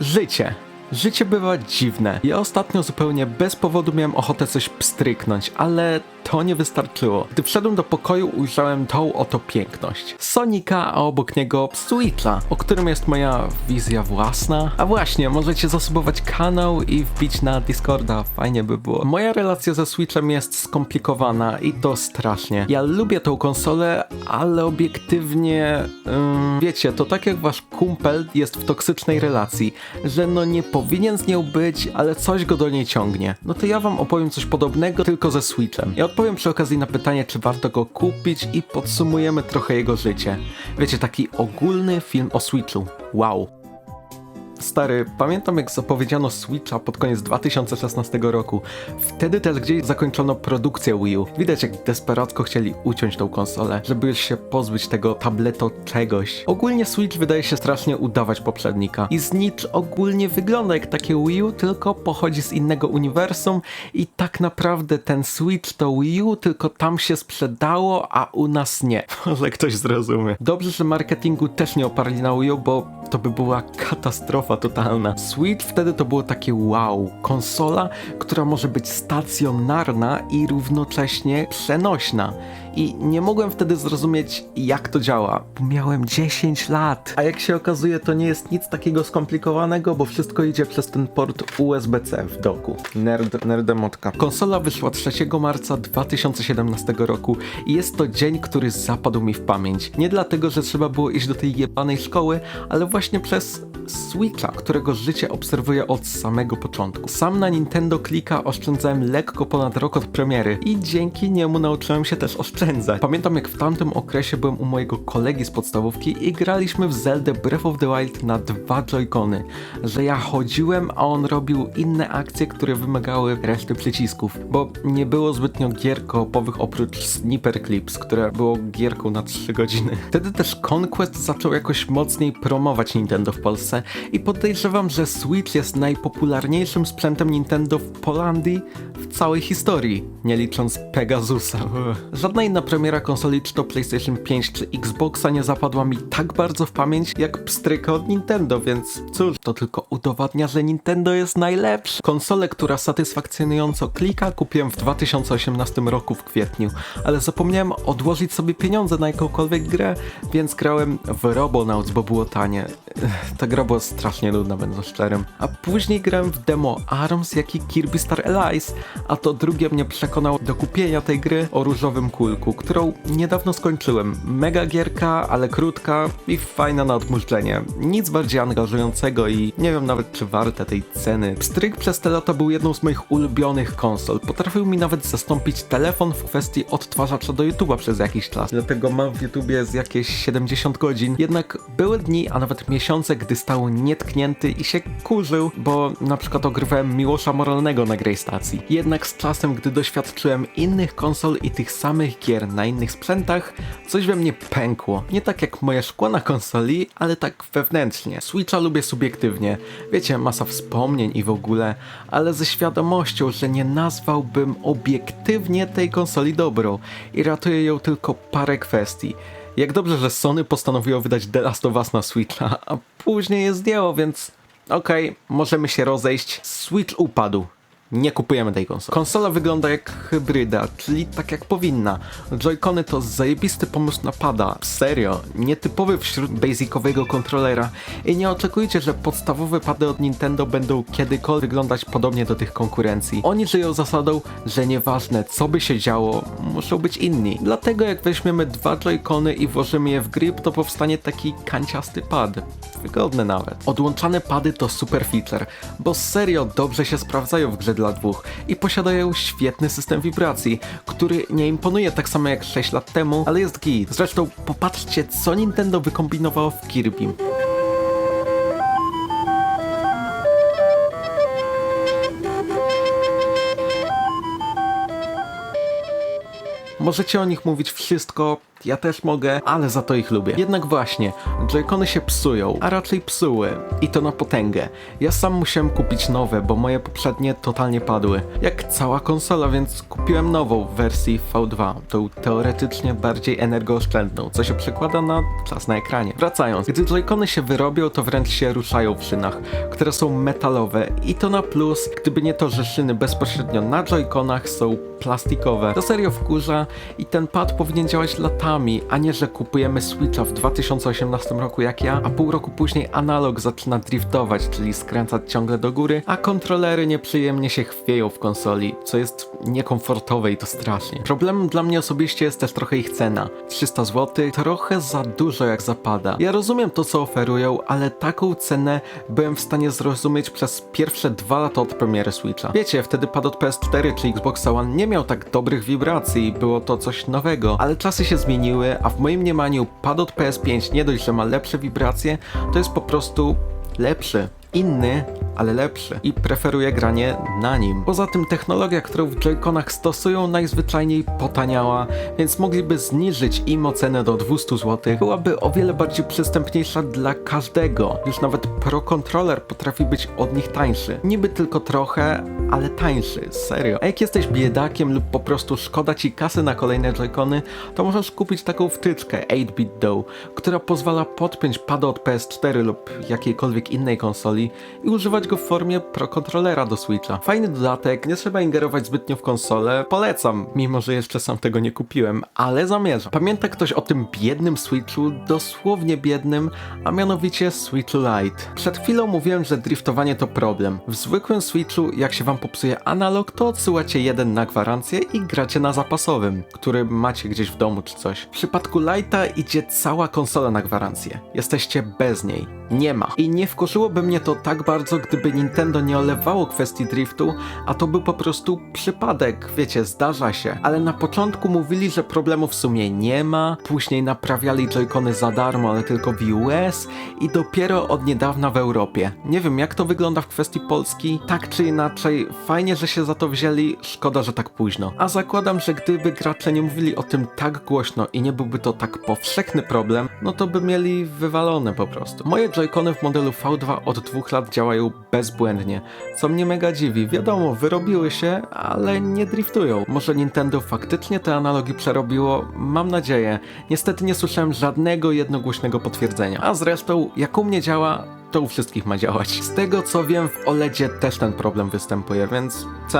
Życie. Życie bywa dziwne. Ja ostatnio zupełnie bez powodu miałem ochotę coś pstryknąć, ale to nie wystarczyło. Gdy wszedłem do pokoju, ujrzałem tą oto piękność. Sonika, a obok niego Switcha, o którym jest moja wizja własna. A właśnie, możecie zasubować kanał i wbić na Discorda, fajnie by było. Moja relacja ze Switchem jest skomplikowana i to strasznie. Ja lubię tą konsolę, ale obiektywnie, wiecie, to tak jak wasz kumpel jest w toksycznej relacji, że no nie powinien z nią być, ale coś go do niej ciągnie. No to ja wam opowiem coś podobnego, tylko ze Switchem. Ja odpowiem przy okazji na pytanie, czy warto go kupić i podsumujemy trochę jego życie. Wiecie, taki ogólny film o Switchu. Wow. Stary, pamiętam jak zapowiedziano Switcha pod koniec 2016 roku. Wtedy też gdzieś zakończono produkcję Wii U. Widać jak desperacko chcieli uciąć tą konsolę, żeby się pozbyć tego tableto czegoś. Ogólnie Switch wydaje się strasznie udawać poprzednika. I Snitch ogólnie wygląda jak takie Wii U, tylko pochodzi z innego uniwersum i tak naprawdę ten Switch to Wii U, tylko tam się sprzedało, a u nas nie. Może ktoś zrozumie. Dobrze, że marketingu też nie oparli na Wii U, bo to by była katastrofa totalna. Switch wtedy to było takie wow, konsola, która może być stacjonarna i równocześnie przenośna. I nie mogłem wtedy zrozumieć, jak to działa, miałem 10 lat. A jak się okazuje, to nie jest nic takiego skomplikowanego, bo wszystko idzie przez ten port USB-C w doku. Nerd, nerdemotka. Konsola wyszła 3 marca 2017 roku i jest to dzień, który zapadł mi w pamięć. Nie dlatego, że trzeba było iść do tej jebanej szkoły, ale właśnie przez Switcha, którego życie obserwuję od samego początku. Sam na Nintendo Klika oszczędzałem lekko ponad rok od premiery i dzięki niemu nauczyłem się też oszczędzać. Pamiętam jak w tamtym okresie byłem u mojego kolegi z podstawówki i graliśmy w Zelda Breath of the Wild na dwa joycony, że ja chodziłem, a on robił inne akcje, które wymagały reszty przycisków, bo nie było zbytnio gier koopowych oprócz Sniper Clips, które było gierką na 3 godziny. Wtedy też Conquest zaczął jakoś mocniej promować Nintendo w Polsce i podejrzewam, że Switch jest najpopularniejszym sprzętem Nintendo w Polandii w całej historii, nie licząc Pegasusa. Żadna inna premiera konsoli, czy to PlayStation 5 czy Xboxa nie zapadła mi tak bardzo w pamięć jak pstryka od Nintendo, więc cóż, to tylko udowadnia, że Nintendo jest najlepszy. Konsolę, która satysfakcjonująco klika, kupiłem w 2018 roku w kwietniu, ale zapomniałem odłożyć sobie pieniądze na jakąkolwiek grę, więc grałem w Robonauts, bo było tanie. Ta gra była strasznie nudna, będę szczerym. A później grałem w demo ARMS, jak i Kirby Star Allies, a to drugie mnie przekonało do kupienia tej gry o różowym kulku, którą niedawno skończyłem. Mega gierka, ale krótka i fajna na odmurzenie. Nic bardziej angażującego i nie wiem nawet czy warte tej ceny. Pstryk przez te lata był jedną z moich ulubionych konsol. Potrafił mi nawet zastąpić telefon w kwestii odtwarzacza do YouTube'a przez jakiś czas. Dlatego mam w YouTubie z jakieś 70 godzin. Jednak były dni, a nawet miesiące, gdy stał nietknięty i się kurzył, bo na przykład ogrywałem Miłosza Moralnego na Grey Stacji. Jednak z czasem, gdy doświadczyłem innych konsol i tych samych gier na innych sprzętach, coś we mnie pękło. Nie tak jak moje szkło na konsoli, ale tak wewnętrznie. Switcha lubię subiektywnie. Wiecie, masa wspomnień i w ogóle, ale ze świadomością, że nie nazwałbym obiektywnie tej konsoli dobrą i ratuje ją tylko parę kwestii. Jak dobrze, że Sony postanowiło wydać The Last of Us na Switcha, a później je zdjęło, więc okej, możemy się rozejść. Switch upadł. Nie kupujemy tej konsoli. Konsola wygląda jak hybryda, czyli tak jak powinna. Joy-Cony to zajebisty pomysł na pada. Serio, nietypowy wśród basicowego kontrolera. I nie oczekujcie, że podstawowe pady od Nintendo będą kiedykolwiek wyglądać podobnie do tych konkurencji. Oni żyją zasadą, że nieważne co by się działo, muszą być inni. Dlatego jak weźmiemy dwa Joy-Cony i włożymy je w grip, to powstanie taki kanciasty pad. Wygodny nawet. Odłączane pady to super feature, bo serio dobrze się sprawdzają w grze dla dwóch i posiadają świetny system wibracji, który nie imponuje tak samo jak 6 lat temu, ale jest git. Zresztą popatrzcie co Nintendo wykombinowało w Kirby. Możecie o nich mówić wszystko, ja też mogę, ale za to ich lubię. Jednak właśnie, Joy-Cony się psują, a raczej psuły. I to na potęgę. Ja sam musiałem kupić nowe, bo moje poprzednie totalnie padły. Jak cała konsola, więc kupiłem nową w wersji V2. Tą teoretycznie bardziej energooszczędną, co się przekłada na czas na ekranie. Wracając, gdy Joy-Cony się wyrobią, to wręcz się ruszają w szynach, które są metalowe i to na plus, gdyby nie to, że szyny bezpośrednio na Joy-Conach są plastikowe. To serio wkurza i ten pad powinien działać latami, a nie, że kupujemy Switcha w 2018 roku jak ja, a pół roku później analog zaczyna driftować, czyli skręcać ciągle do góry, a kontrolery nieprzyjemnie się chwieją w konsoli, co jest niekomfortowe i to strasznie. Problemem dla mnie osobiście jest też trochę ich cena. 300 zł, trochę za dużo jak zapada. Ja rozumiem to, co oferują, ale taką cenę byłem w stanie zrozumieć przez pierwsze dwa lata od premiery Switcha. Wiecie, wtedy pad od PS4 czy Xbox One nie miał tak dobrych wibracji, było to coś nowego, ale czasy się zmieniły, a w moim mniemaniu pad od PS5 nie dość, że ma lepsze wibracje, to jest po prostu lepszy. Inny, ale lepszy i preferuję granie na nim. Poza tym technologia, którą w Joy-Conach stosują najzwyczajniej potaniała, więc mogliby zniżyć im ocenę do 200 zł. Byłaby o wiele bardziej przystępniejsza dla każdego. Już nawet Pro Controller potrafi być od nich tańszy. Niby tylko trochę, ale tańszy, serio. A jak jesteś biedakiem lub po prostu szkoda ci kasy na kolejne Joy-Cony, to możesz kupić taką wtyczkę 8-bit Dough, która pozwala podpiąć pada od PS4 lub jakiejkolwiek innej konsoli i używać go w formie Pro Controllera do Switcha. Fajny dodatek, nie trzeba ingerować zbytnio w konsolę, polecam, mimo że jeszcze sam tego nie kupiłem, ale zamierzam. Pamięta ktoś o tym biednym Switchu, dosłownie biednym, a mianowicie Switchu Lite. Przed chwilą mówiłem, że driftowanie to problem. W zwykłym Switchu, jak się wam popsuje analog, to odsyłacie jeden na gwarancję i gracie na zapasowym, który macie gdzieś w domu czy coś. W przypadku Lite'a idzie cała konsola na gwarancję. Jesteście bez niej. Nie ma. I nie wkurzyłoby mnie to tak bardzo, gdyby Nintendo nie olewało kwestii driftu, a to był po prostu przypadek, wiecie, zdarza się. Ale na początku mówili, że problemu w sumie nie ma, później naprawiali Joy-Cony za darmo, ale tylko w US i dopiero od niedawna w Europie. Nie wiem, jak to wygląda w kwestii Polski, tak czy inaczej, fajnie, że się za to wzięli, szkoda, że tak późno. A zakładam, że gdyby gracze nie mówili o tym tak głośno i nie byłby to tak powszechny problem, no to by mieli wywalone po prostu. Moje Joy-Cony w modelu V2 od dwóch lat działają bezbłędnie, co mnie mega dziwi. Wiadomo, wyrobiły się, ale nie driftują. Może Nintendo faktycznie te analogi przerobiło? Mam nadzieję. Niestety nie słyszałem żadnego jednogłośnego potwierdzenia. A zresztą, jak u mnie działa, to u wszystkich ma działać. Z tego co wiem, w OLEDzie też ten problem występuje, więc co?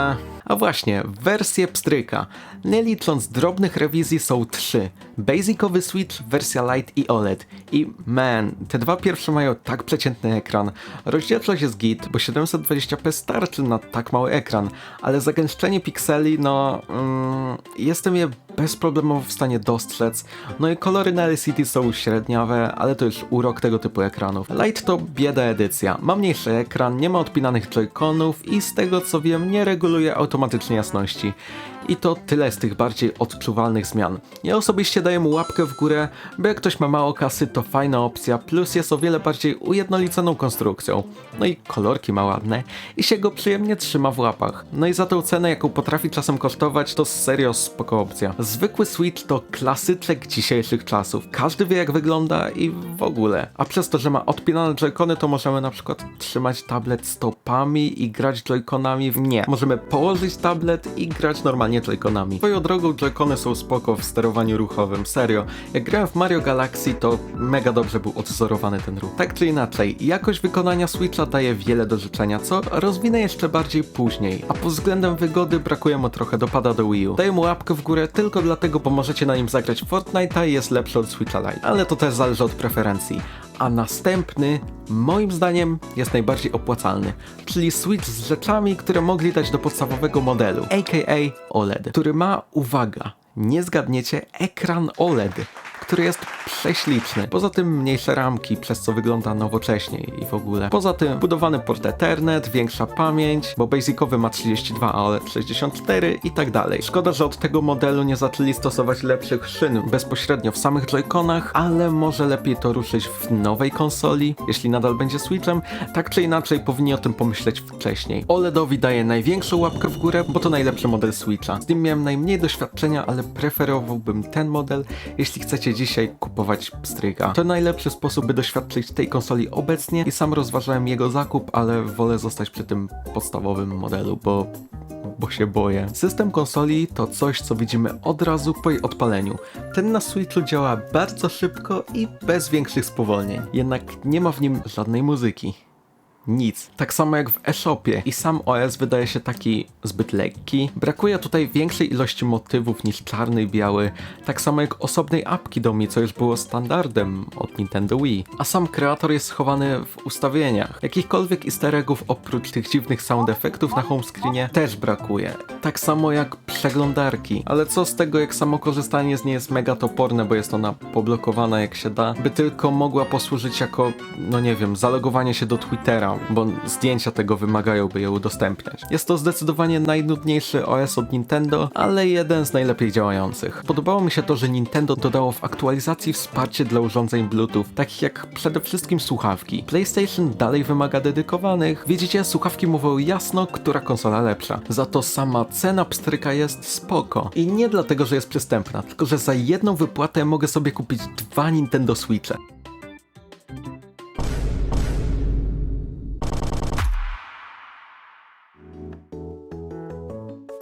A właśnie, wersje pstryka. Nie licząc drobnych rewizji są trzy. Basicowy Switch, wersja Lite i OLED. I man, te dwa pierwsze mają tak przeciętny ekran. Rozdzielczość jest git, bo 720p starczy na tak mały ekran, ale zagęszczenie pikseli, no... Mm, jestem je bezproblemowo w stanie dostrzec. No i kolory na LCD są średniawe, ale to już urok tego typu ekranów. Lite to bieda edycja. Ma mniejszy ekran, nie ma odpinanych joyconów i z tego co wiem nie reguluje automatycznie jasności. I to tyle z tych bardziej odczuwalnych zmian. Ja osobiście daję mu łapkę w górę, bo jak ktoś ma mało kasy to fajna opcja, plus jest o wiele bardziej ujednoliconą konstrukcją. No i kolorki ma ładne i się go przyjemnie trzyma w łapach. No i za tą cenę jaką potrafi czasem kosztować to serio spoko opcja. Zwykły Switch to klasyczek dzisiejszych czasów. Każdy wie jak wygląda i w ogóle. A przez to, że ma odpinane joycony to możemy na przykład trzymać tablet stopami i grać joyconami w nie. Możemy położyć tablet i grać normalnie joyconami. Swoją drogą joycony są spoko w sterowaniu ruchowym, serio. Jak grałem w Mario Galaxy to mega dobrze był odwzorowany ten ruch. Tak czy inaczej, jakość wykonania Switcha daje wiele do życzenia, co rozwinę jeszcze bardziej później. A pod względem wygody brakuje mu trochę dopada do Wii U. Daję mu łapkę w górę tylko dlatego, bo możecie na nim zagrać Fortnite'a i jest lepszy od Switcha Lite. Ale to też zależy od preferencji. A następny, moim zdaniem, jest najbardziej opłacalny, czyli Switch z rzeczami, które mogli dać do podstawowego modelu, aka OLED, który ma, uwaga, nie zgadniecie, ekran OLED który jest prześliczny. Poza tym mniejsze ramki, przez co wygląda nowocześniej i w ogóle. Poza tym budowany port Ethernet, większa pamięć, bo basicowy ma 32, a OLED 64 i tak dalej. Szkoda, że od tego modelu nie zaczęli stosować lepszych szyn bezpośrednio w samych Joy-Conach, ale może lepiej to ruszyć w nowej konsoli, jeśli nadal będzie Switchem. Tak czy inaczej powinni o tym pomyśleć wcześniej. OLEDowi daje największą łapkę w górę, bo to najlepszy model Switcha. Z nim miałem najmniej doświadczenia, ale preferowałbym ten model, jeśli chcecie dzisiaj kupować stryga. To najlepszy sposób, by doświadczyć tej konsoli obecnie i sam rozważałem jego zakup, ale wolę zostać przy tym podstawowym modelu, bo bo się boję. System konsoli to coś, co widzimy od razu po jej odpaleniu. Ten na Switchu działa bardzo szybko i bez większych spowolnień. Jednak nie ma w nim żadnej muzyki. Nic. Tak samo jak w eShopie i sam OS wydaje się taki zbyt lekki. Brakuje tutaj większej ilości motywów niż czarny i biały, tak samo jak osobnej apki do Mi, co już było standardem od Nintendo Wii. A sam kreator jest schowany w ustawieniach. Jakichkolwiek easter eggów oprócz tych dziwnych sound efektów na home screenie też brakuje. Tak samo jak przeglądarki. Ale co z tego jak samo korzystanie z niej jest mega toporne, bo jest ona poblokowana jak się da, by tylko mogła posłużyć jako, no nie wiem, zalogowanie się do Twittera, bo zdjęcia tego wymagają, by je udostępniać. Jest to zdecydowanie najnudniejszy OS od Nintendo, ale jeden z najlepiej działających. Podobało mi się to, że Nintendo dodało w aktualizacji wsparcie dla urządzeń Bluetooth, takich jak przede wszystkim słuchawki. PlayStation dalej wymaga dedykowanych. Widzicie, słuchawki mówią jasno, która konsola lepsza. Za to sama cena pstryka jest spoko. I nie dlatego, że jest przystępna, tylko że za jedną wypłatę mogę sobie kupić dwa Nintendo Switche.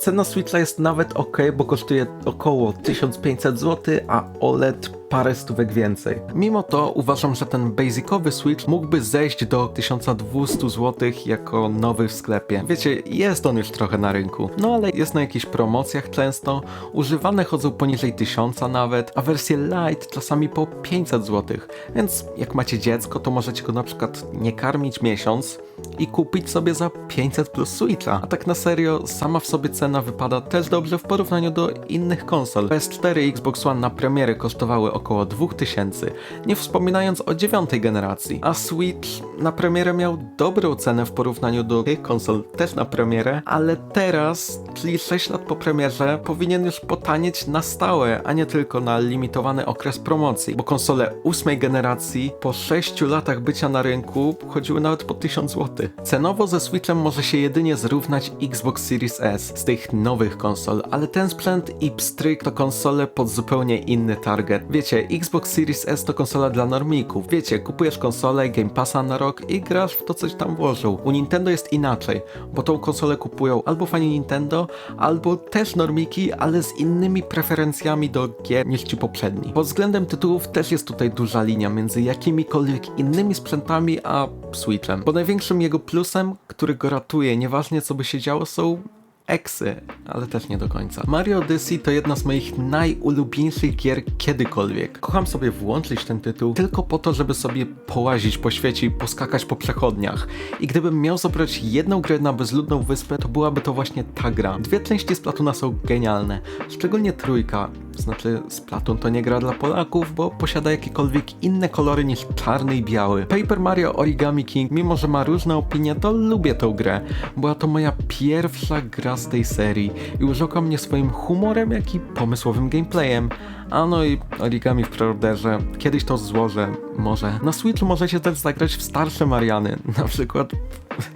Cena Switcha jest nawet ok, bo kosztuje około 1500 zł, a OLED parę stówek więcej. Mimo to uważam, że ten basicowy Switch mógłby zejść do 1200 zł jako nowy w sklepie. Wiecie, jest on już trochę na rynku, no ale jest na jakichś promocjach często, używane chodzą poniżej 1000 nawet, a wersje Lite czasami po 500 zł. Więc jak macie dziecko, to możecie go na przykład nie karmić miesiąc i kupić sobie za 500 plus Switcha. A tak na serio, sama w sobie cena wypada też dobrze w porównaniu do innych konsol. PS4 i Xbox One na premiery kosztowały około 2000, nie wspominając o dziewiątej generacji. A Switch na premierę miał dobrą cenę w porównaniu do tych konsol też na premierę, ale teraz, czyli 6 lat po premierze, powinien już potanieć na stałe, a nie tylko na limitowany okres promocji, bo konsole ósmej generacji po 6 latach bycia na rynku chodziły nawet po 1000 zł. Cenowo ze Switchem może się jedynie zrównać Xbox Series S z tych nowych konsol, ale ten sprzęt i pstryk to konsole pod zupełnie inny target. Wiecie, Xbox Series S to konsola dla normików. Wiecie, kupujesz konsolę, Game Passa na rok i grasz w to, coś tam włożył. U Nintendo jest inaczej, bo tą konsolę kupują albo fani Nintendo, albo też normiki, ale z innymi preferencjami do gier niż ci poprzedni. Pod względem tytułów też jest tutaj duża linia między jakimikolwiek innymi sprzętami a Switchem, bo największym jego plusem, który go ratuje, nieważnie co by się działo, są eksy, ale też nie do końca. Mario Odyssey to jedna z moich najulubieńszych gier kiedykolwiek. Kocham sobie włączyć ten tytuł tylko po to, żeby sobie połazić po świecie i poskakać po przechodniach. I gdybym miał zabrać jedną grę na bezludną wyspę, to byłaby to właśnie ta gra. Dwie części Splatuna są genialne, szczególnie trójka. Znaczy, Splatoon to nie gra dla Polaków, bo posiada jakiekolwiek inne kolory niż czarny i biały. Paper Mario Origami King, mimo że ma różne opinie, to lubię tą grę. Była to moja pierwsza gra z tej serii i urzekła mnie swoim humorem, jak i pomysłowym gameplayem. A no i Origami w preorderze. Kiedyś to złożę, może. Na Switchu możecie też zagrać w starsze Mariany, na przykład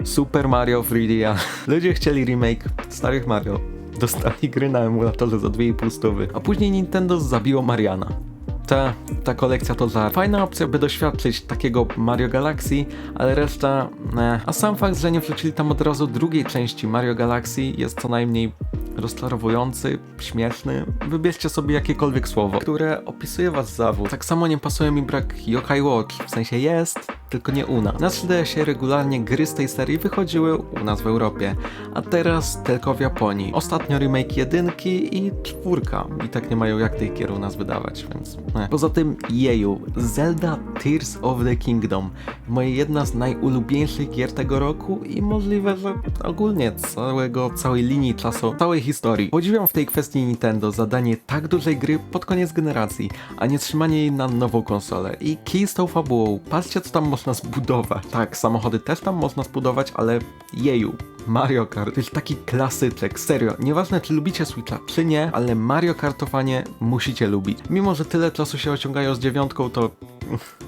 Super Mario 3D. Ludzie chcieli remake starych Mario. Dostali gry na emulatorze za 2,5 stówy. A później Nintendo zabiło Mariana. Ta, ta kolekcja to żart. Fajna opcja, by doświadczyć takiego Mario Galaxy, ale reszta ne. A sam fakt, że nie wrzucili tam od razu drugiej części Mario Galaxy jest co najmniej rozczarowujący, śmieszny. Wybierzcie sobie jakiekolwiek słowo, które opisuje was zawód. Tak samo nie pasuje mi brak Yokai Watch, w sensie jest, tylko nie u nas. Na 3DS-ie regularnie gry z tej serii wychodziły u nas w Europie, a teraz tylko w Japonii. Ostatnio remake jedynki i czwórka. I tak nie mają jak tych gier u nas wydawać, więc... Eh. Poza tym jeju, Zelda Tears of the Kingdom. Moje jedna z najulubieńszych gier tego roku i możliwe, że ogólnie całego, całej linii czasu, całej historii. Podziwiam w tej kwestii Nintendo zadanie tak dużej gry pod koniec generacji, a nie trzymanie jej na nową konsolę. I kij z tą fabułą, patrzcie co tam zbudować. Tak, samochody też tam można zbudować, ale jeju, Mario Kart to jest taki klasyczek, serio. Nieważne czy lubicie Switcha, czy nie, ale Mario Kartowanie musicie lubić. Mimo, że tyle czasu się ociągają z dziewiątką, to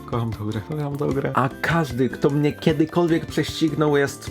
kocham tą grę, kocham tą grę. A każdy, kto mnie kiedykolwiek prześcignął jest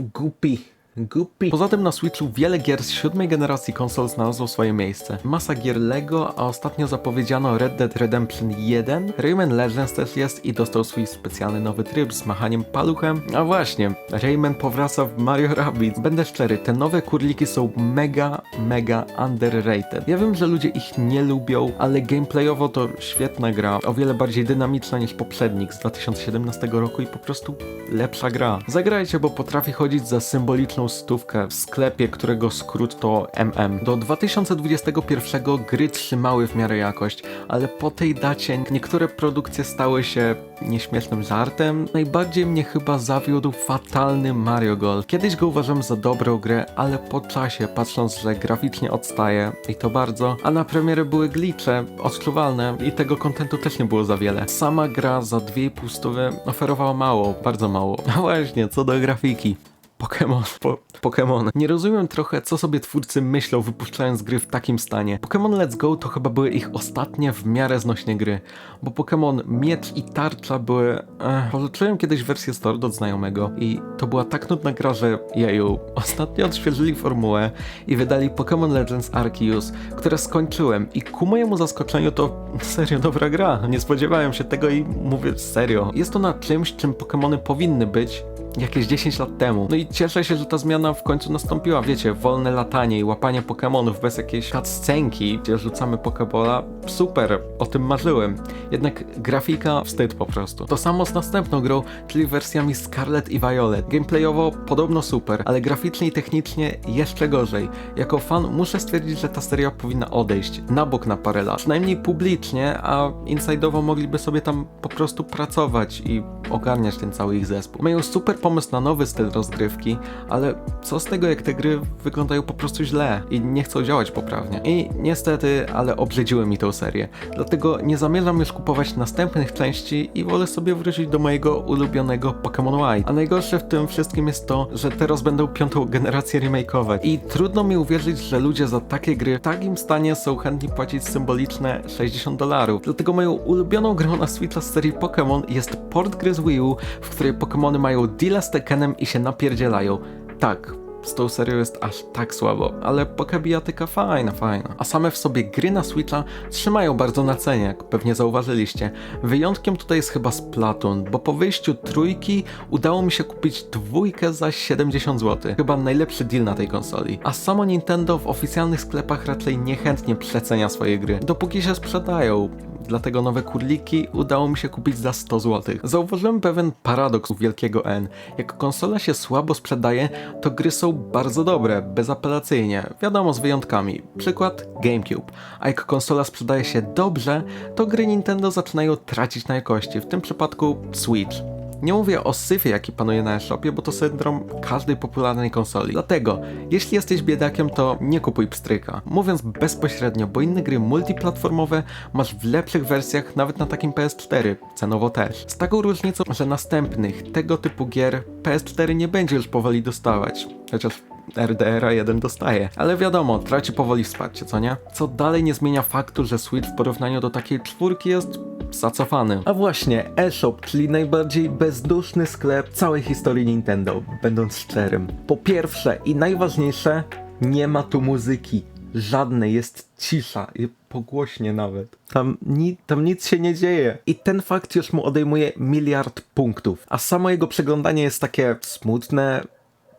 głupi. Głupi. Poza tym na Switchu wiele gier z siódmej generacji konsol znalazło swoje miejsce. Masa gier Lego, a ostatnio zapowiedziano Red Dead Redemption 1. Rayman Legends też jest i dostał swój specjalny nowy tryb z machaniem paluchem. A właśnie, Rayman powraca w Mario Rabbids. Będę szczery, te nowe kurliki są mega, mega underrated. Ja wiem, że ludzie ich nie lubią, ale gameplayowo to świetna gra, o wiele bardziej dynamiczna niż poprzednik z 2017 roku i po prostu lepsza gra. Zagrajcie, bo potrafi chodzić za symboliczną stówkę w sklepie, którego skrót to MM. Do 2021 gry trzymały w miarę jakość, ale po tej dacie niektóre produkcje stały się nieśmiesznym żartem. Najbardziej mnie chyba zawiódł fatalny Mario Golf. Kiedyś go uważam za dobrą grę, ale po czasie, patrząc, że graficznie odstaje i to bardzo, a na premierę były glitche odczuwalne i tego kontentu też nie było za wiele. Sama gra za 2,5 stówy oferowała mało, bardzo mało. A właśnie, co do grafiki. Pokémon, po, Pokémon. Nie rozumiem trochę, co sobie twórcy myślą, wypuszczając gry w takim stanie. Pokémon Let's Go to chyba były ich ostatnie w miarę znośne gry, bo Pokémon Miecz i Tarcza były... Ech, pożyczyłem kiedyś wersję Store od znajomego i to była tak nudna gra, że jeju, ostatnio odświeżyli formułę i wydali Pokémon Legends Arceus, które skończyłem i ku mojemu zaskoczeniu to serio dobra gra. Nie spodziewałem się tego i mówię serio. Jest ona czymś, czym Pokémony powinny być, jakieś 10 lat temu. No i cieszę się, że ta zmiana w końcu nastąpiła. Wiecie, wolne latanie i łapanie Pokémonów bez jakiejś cutscenki, gdzie rzucamy Pokébola. Super, o tym marzyłem. Jednak grafika wstyd po prostu. To samo z następną grą, czyli wersjami Scarlet i Violet. Gameplayowo podobno super, ale graficznie i technicznie jeszcze gorzej. Jako fan muszę stwierdzić, że ta seria powinna odejść na bok na parę lat. Przynajmniej publicznie, a inside'owo mogliby sobie tam po prostu pracować i ogarniać ten cały ich zespół. Mają super pomysł na nowy styl rozgrywki, ale co z tego, jak te gry wyglądają po prostu źle i nie chcą działać poprawnie. I niestety, ale obrzydziły mi tę serię. Dlatego nie zamierzam już kupować następnych części i wolę sobie wrócić do mojego ulubionego Pokémon White. A najgorsze w tym wszystkim jest to, że teraz będą piątą generację remake'ować. I trudno mi uwierzyć, że ludzie za takie gry w takim stanie są chętni płacić symboliczne 60 dolarów. Dlatego moją ulubioną grą na Switcha z serii Pokémon jest port gry z Wii U, w której Pokémony mają deala z Tekkenem i się napierdzielają. Tak, z tą serią jest aż tak słabo, ale pokabijatyka fajna, fajna. A same w sobie gry na Switcha trzymają bardzo na cenie, jak pewnie zauważyliście. Wyjątkiem tutaj jest chyba Splatoon, bo po wyjściu trójki udało mi się kupić dwójkę za 70 zł. Chyba najlepszy deal na tej konsoli. A samo Nintendo w oficjalnych sklepach raczej niechętnie przecenia swoje gry, dopóki się sprzedają dlatego nowe kurliki udało mi się kupić za 100 zł. Zauważyłem pewien paradoks wielkiego N. Jak konsola się słabo sprzedaje, to gry są bardzo dobre, bezapelacyjnie, wiadomo z wyjątkami. Przykład GameCube. A jak konsola sprzedaje się dobrze, to gry Nintendo zaczynają tracić na jakości, w tym przypadku Switch. Nie mówię o syfie, jaki panuje na eShopie, bo to syndrom każdej popularnej konsoli. Dlatego, jeśli jesteś biedakiem, to nie kupuj pstryka. Mówiąc bezpośrednio, bo inne gry multiplatformowe masz w lepszych wersjach, nawet na takim PS4, cenowo też. Z taką różnicą, że następnych tego typu gier PS4 nie będzie już powoli dostawać. Chociaż RDR 1 dostaje. Ale wiadomo, traci powoli wsparcie, co nie? Co dalej nie zmienia faktu, że Switch w porównaniu do takiej czwórki jest zacofany. A właśnie, eShop, czyli najbardziej bezduszny sklep całej historii Nintendo, będąc szczerym. Po pierwsze i najważniejsze, nie ma tu muzyki. Żadnej, jest cisza, i pogłośnie nawet. Tam, ni tam nic się nie dzieje. I ten fakt już mu odejmuje miliard punktów. A samo jego przeglądanie jest takie smutne,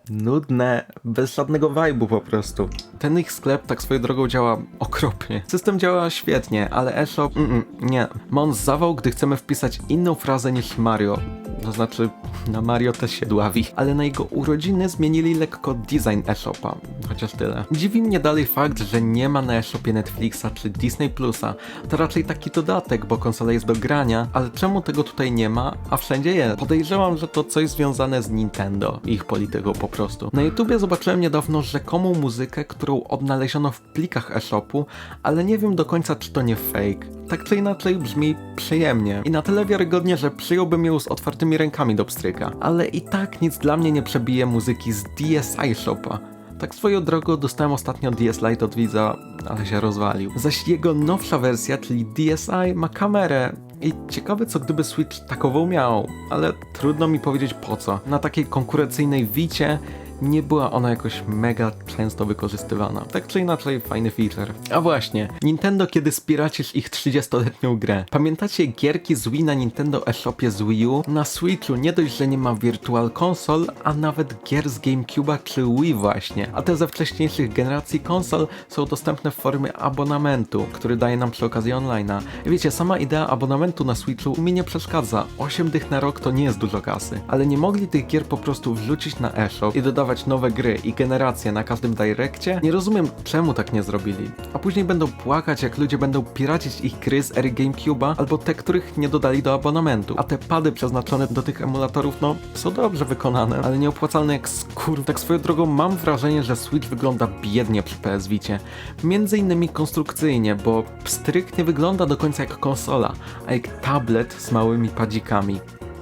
nudne, bez żadnego vibe'u po prostu. Ten ich sklep tak swoją drogą działa okropnie. System działa świetnie, ale eShop, mm, nie. Ma on zawał, gdy chcemy wpisać inną frazę niż Mario. to znaczy na Mario też się dławi, ale na jego urodziny zmienili lekko design eShopa, chociaż tyle. Dziwi mnie dalej fakt, że nie ma na eShopie Netflixa czy Disney Plusa. To raczej taki dodatek, bo konsola jest do grania, ale czemu tego tutaj nie ma, a wszędzie jest? Podejrzewam, że to coś związane z Nintendo i ich polityką po prostu. Na YouTubie zobaczyłem niedawno rzekomą muzykę, którą odnaleziono w plikach eShopu, ale nie wiem do końca, czy to nie fake. Tak czy inaczej brzmi przyjemnie i na tyle wiarygodnie, że przyjąłbym ją z otwartymi rękami do pstryka. Ale i tak nic dla mnie nie przebije muzyki z DSi Shopa. Tak swoją drogą dostałem ostatnio DS Lite od widza, ale się rozwalił. Zaś jego nowsza wersja, czyli DSi, ma kamerę. I ciekawe co gdyby Switch takową miał, ale trudno mi powiedzieć po co. Na takiej konkurencyjnej wicie nie była ona jakoś mega często wykorzystywana. Tak czy inaczej, fajny feature. A właśnie, Nintendo kiedy spiracisz ich 30-letnią grę. Pamiętacie gierki z Wii na Nintendo eShopie z Wii U? Na Switchu nie dość, że nie ma Virtual Console, a nawet gier z GameCube'a czy Wii właśnie. A te ze wcześniejszych generacji konsol są dostępne w formie abonamentu, który daje nam przy okazji online'a. Wiecie, sama idea abonamentu na Switchu mi nie przeszkadza. 8 dych na rok to nie jest dużo kasy. Ale nie mogli tych gier po prostu wrzucić na eShop i dodawać nowe gry i generacje na każdym direkcie? Nie rozumiem czemu tak nie zrobili. A później będą płakać jak ludzie będą piracić ich gry z ery GameCube'a albo te, których nie dodali do abonamentu. A te pady przeznaczone do tych emulatorów, no, są dobrze wykonane, ale nieopłacalne jak skur... Tak swoją drogą mam wrażenie, że Switch wygląda biednie przy PS Vicie. Między innymi konstrukcyjnie, bo pstryk nie wygląda do końca jak konsola, a jak tablet z małymi padzikami.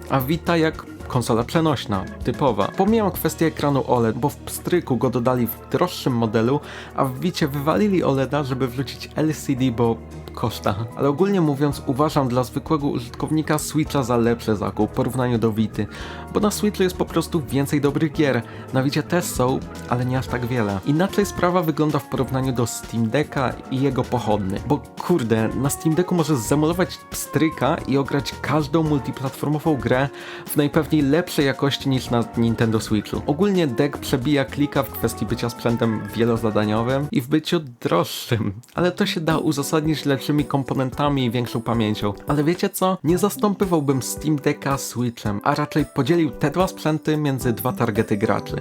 A Vita jak konsola przenośna, typowa. Pomijam kwestię ekranu OLED, bo w pstryku go dodali w droższym modelu, a w Vicie wywalili OLEDa, żeby wrzucić LCD, bo koszta. Ale ogólnie mówiąc, uważam dla zwykłego użytkownika Switcha za lepszy zakup w porównaniu do Vity, bo na Switchu jest po prostu więcej dobrych gier. Na Vicie też są, ale nie aż tak wiele. Inaczej sprawa wygląda w porównaniu do Steam Decka i jego pochodny, bo kurde, na Steam Decku możesz zemulować pstryka i ograć każdą multiplatformową grę w najpewniej lepszej jakości niż na Nintendo Switchu. Ogólnie deck przebija klika w kwestii bycia sprzętem wielozadaniowym i w byciu droższym, ale to się da uzasadnić lepszymi komponentami i większą pamięcią. Ale wiecie co? Nie zastąpywałbym Steam Decka Switchem, a raczej podzielił te dwa sprzęty między dwa targety graczy.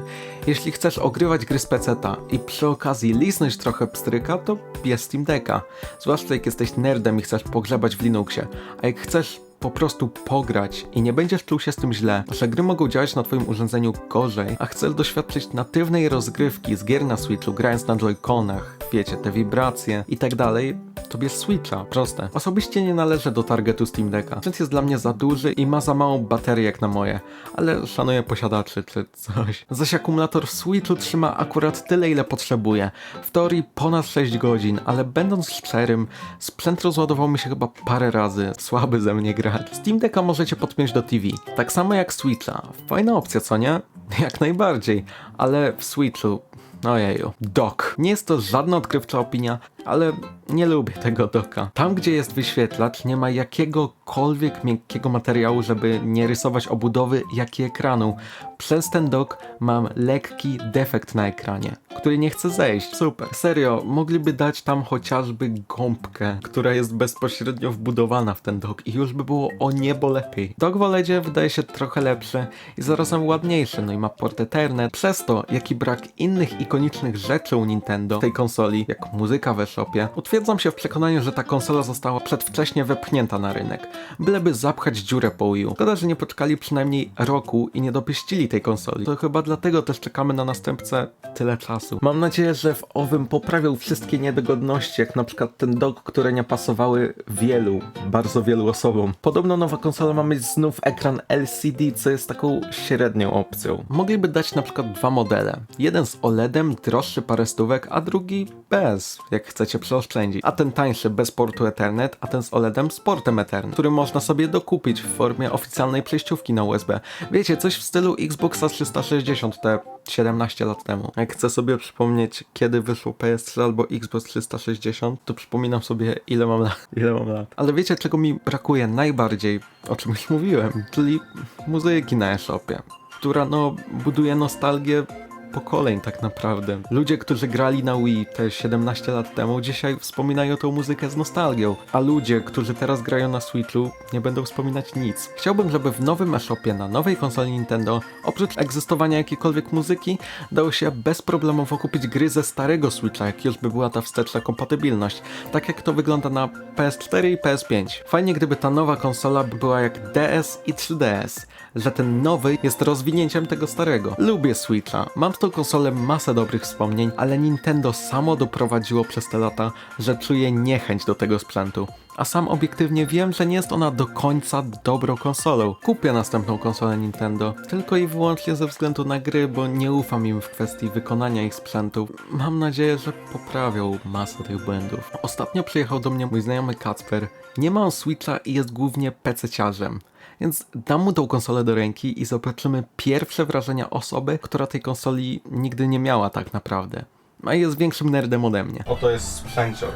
Jeśli chcesz ogrywać gry z peceta i przy okazji lisnąć trochę pstryka, to bierz Steam Decka. Zwłaszcza jak jesteś nerdem i chcesz pogrzebać w Linuxie. A jak chcesz po prostu pograć i nie będziesz czuł się z tym źle, że gry mogą działać na twoim urządzeniu gorzej, a chcesz doświadczyć natywnej rozgrywki z gier na Switchu, grając na Joy-Conach, wiecie, te wibracje i tak dalej, to bierz Switcha, proste. Osobiście nie należę do targetu Steam Decka. Sprzęt jest dla mnie za duży i ma za małą baterię jak na moje, ale szanuję posiadaczy czy coś. Zaś akumulator w Switchu trzyma akurat tyle ile potrzebuje. W teorii ponad 6 godzin, ale będąc szczerym, sprzęt rozładował mi się chyba parę razy. Słaby ze mnie Steam Decka możecie podpiąć do TV. Tak samo jak Switcha. Fajna opcja, co nie? Jak najbardziej, ale w Switchu Ojeju, dok. Nie jest to żadna odkrywcza opinia, ale nie lubię tego doka. Tam, gdzie jest wyświetlacz, nie ma jakiegokolwiek miękkiego materiału, żeby nie rysować obudowy, jak i ekranu. Przez ten dok mam lekki defekt na ekranie, który nie chce zejść. Super. Serio, mogliby dać tam chociażby gąbkę, która jest bezpośrednio wbudowana w ten dok i już by było o niebo lepiej. Dok w OLEDzie wydaje się trochę lepszy i zarazem ładniejszy, no i ma port Ethernet. Przez to, jaki brak innych ikonicznych rzeczy u Nintendo w tej konsoli, jak muzyka we shopie, utwierdzam się w przekonaniu, że ta konsola została przedwcześnie wepchnięta na rynek, byleby zapchać dziurę po Wii U. Szkoda, że nie poczekali przynajmniej roku i nie dopieścili tej konsoli. To chyba dlatego też czekamy na następcę tyle czasu. Mam nadzieję, że w owym poprawią wszystkie niedogodności, jak na przykład ten dok, które nie pasowały wielu, bardzo wielu osobom. Podobno nowa konsola ma mieć znów ekran LCD, co jest taką średnią opcją. Mogliby dać na przykład dwa modele. Jeden z OLEDem, droższy parę stówek, a drugi bez, jak chcecie przeoszczędzić. A ten tańszy bez portu Ethernet, a ten z OLEDem z portem Ethernet, który można sobie dokupić w formie oficjalnej przejściówki na USB. Wiecie, coś w stylu Xboxa 360 te 17 lat temu. Jak chcę sobie przypomnieć, kiedy wyszło PS3 albo Xbox 360, to przypominam sobie, ile mam lat. Ile mam lat. Ale wiecie, czego mi brakuje najbardziej, o czym już mówiłem, czyli muzyki na e-shopie, która no buduje nostalgię pokoleń tak naprawdę. Ludzie, którzy grali na Wii te 17 lat temu, dzisiaj wspominają tą muzykę z nostalgią, a ludzie, którzy teraz grają na Switchu, nie będą wspominać nic. Chciałbym, żeby w nowym e-shopie na nowej konsoli Nintendo, oprócz egzystowania jakiejkolwiek muzyki, dało się bezproblemowo kupić gry ze starego Switcha, jak już by była ta wsteczna kompatybilność, tak jak to wygląda na PS4 i PS5. Fajnie, gdyby ta nowa konsola była jak DS i 3DS, że ten nowy jest rozwinięciem tego starego. Lubię Switcha, mam tą konsolę masę dobrych wspomnień, ale Nintendo samo doprowadziło przez te lata, że czuję niechęć do tego sprzętu. A sam obiektywnie wiem, że nie jest ona do końca dobrą konsolą. Kupię następną konsolę Nintendo, tylko i wyłącznie ze względu na gry, bo nie ufam im w kwestii wykonania ich sprzętu. Mam nadzieję, że poprawią masę tych błędów. Ostatnio przyjechał do mnie mój znajomy Kacper. Nie ma on Switcha i jest głównie PC-ciarzem. Więc dam mu tą konsolę do ręki i zobaczymy pierwsze wrażenia osoby, która tej konsoli nigdy nie miała tak naprawdę. A jest większym nerdem ode mnie. Oto jest sprzęcior.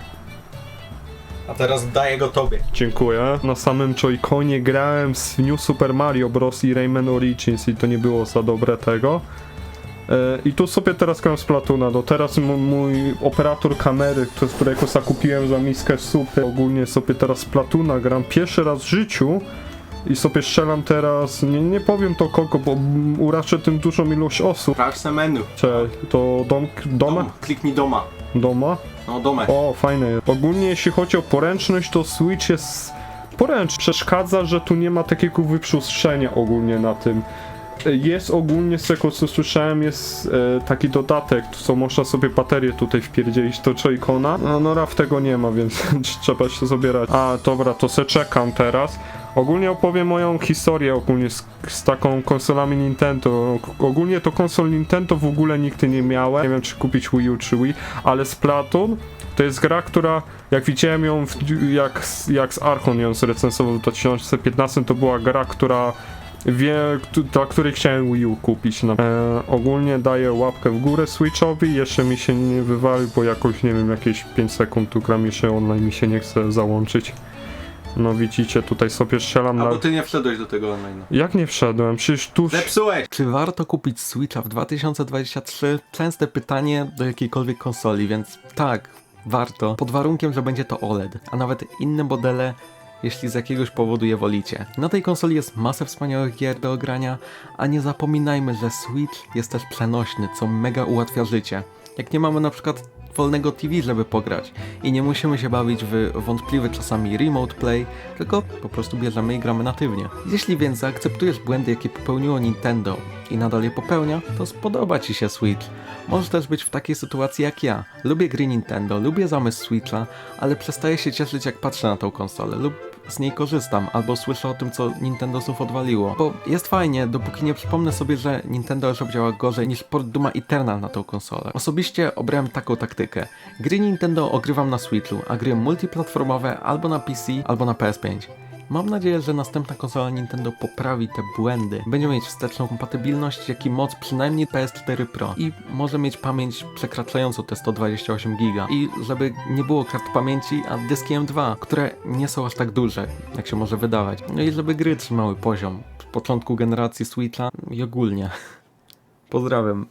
A teraz daję go tobie. Dziękuję. Na samym Joy-Conie grałem z New Super Mario Bros. i Rayman Origins i to nie było za dobre tego. E, I tu sobie teraz gram z Platuna, no teraz mój operator kamery, kto- którego zakupiłem za miskę supy, ogólnie sobie teraz z Platuna gram pierwszy raz w życiu i sobie strzelam teraz, nie, nie powiem to kogo, bo mm, uraczę tym dużą ilość osób. Sprawdź se menu. Cześć, to dom, doma? Kliknij doma. Doma? No domek. O, fajne jest. Ogólnie jeśli chodzi o poręczność, to Switch jest poręczny. Przeszkadza, że tu nie ma takiego wyprzestrzenia ogólnie na tym. Jest ogólnie, z tego co słyszałem, jest e, taki dodatek, co można sobie baterię tutaj wpierdzielić do Joy-Cona. No, no RAW tego nie ma, więc trzeba się zabierać. A, dobra, to se czekam teraz. Ogólnie opowiem moją historię ogólnie z, z taką konsolami Nintendo. Ogólnie to konsol Nintendo w ogóle nigdy nie miałem. Nie wiem czy kupić Wii U czy Wii, ale Splatoon to jest gra, która jak widziałem ją, w, jak, jak z Archon ją zrecenzował w 2015, to była gra, która wie, dla której chciałem Wii U kupić. E, ogólnie daję łapkę w górę Switchowi, jeszcze mi się nie wywalił, bo jakoś, nie wiem, jakieś 5 sekund tu gram jeszcze online, mi się nie chce załączyć. No widzicie, tutaj sobie strzelam na... Albo ty nie wszedłeś do tego online. Jak nie wszedłem? Przecież tu... Zepsułeś! Czy warto kupić Switcha w 2023? Częste pytanie do jakiejkolwiek konsoli, więc tak, warto. Pod warunkiem, że będzie to OLED, a nawet inne modele, jeśli z jakiegoś powodu je wolicie. Na tej konsoli jest masę wspaniałych gier do ogrania, a nie zapominajmy, że Switch jest też przenośny, co mega ułatwia życie. Jak nie mamy na przykład wolnego TV, żeby pograć i nie musimy się bawić w wątpliwy czasami remote play, tylko po prostu bierzemy i gramy natywnie. Jeśli więc zaakceptujesz błędy, jakie popełniło Nintendo i nadal je popełnia, to spodoba Ci się Switch. Możesz też być w takiej sytuacji jak ja. Lubię gry Nintendo, lubię zamysł Switcha, ale przestaję się cieszyć jak patrzę na tą konsolę lub z niej korzystam, albo słyszę o tym, co Nintendo znów odwaliło. Bo jest fajnie, dopóki nie przypomnę sobie, że Nintendo już działa gorzej niż port Duma Eternal na tą konsolę. Osobiście obrałem taką taktykę. Gry Nintendo ogrywam na Switchu, a gry multiplatformowe albo na PC, albo na PS5. Mam nadzieję, że następna konsola Nintendo poprawi te błędy. Będzie mieć wsteczną kompatybilność, jak i moc przynajmniej PS4 Pro i może mieć pamięć przekraczającą te 128 GB. I żeby nie było kart pamięci, a dyski M2, które nie są aż tak duże, jak się może wydawać. No i żeby gry trzymały poziom z początku generacji Switcha i ogólnie. Pozdrawiam.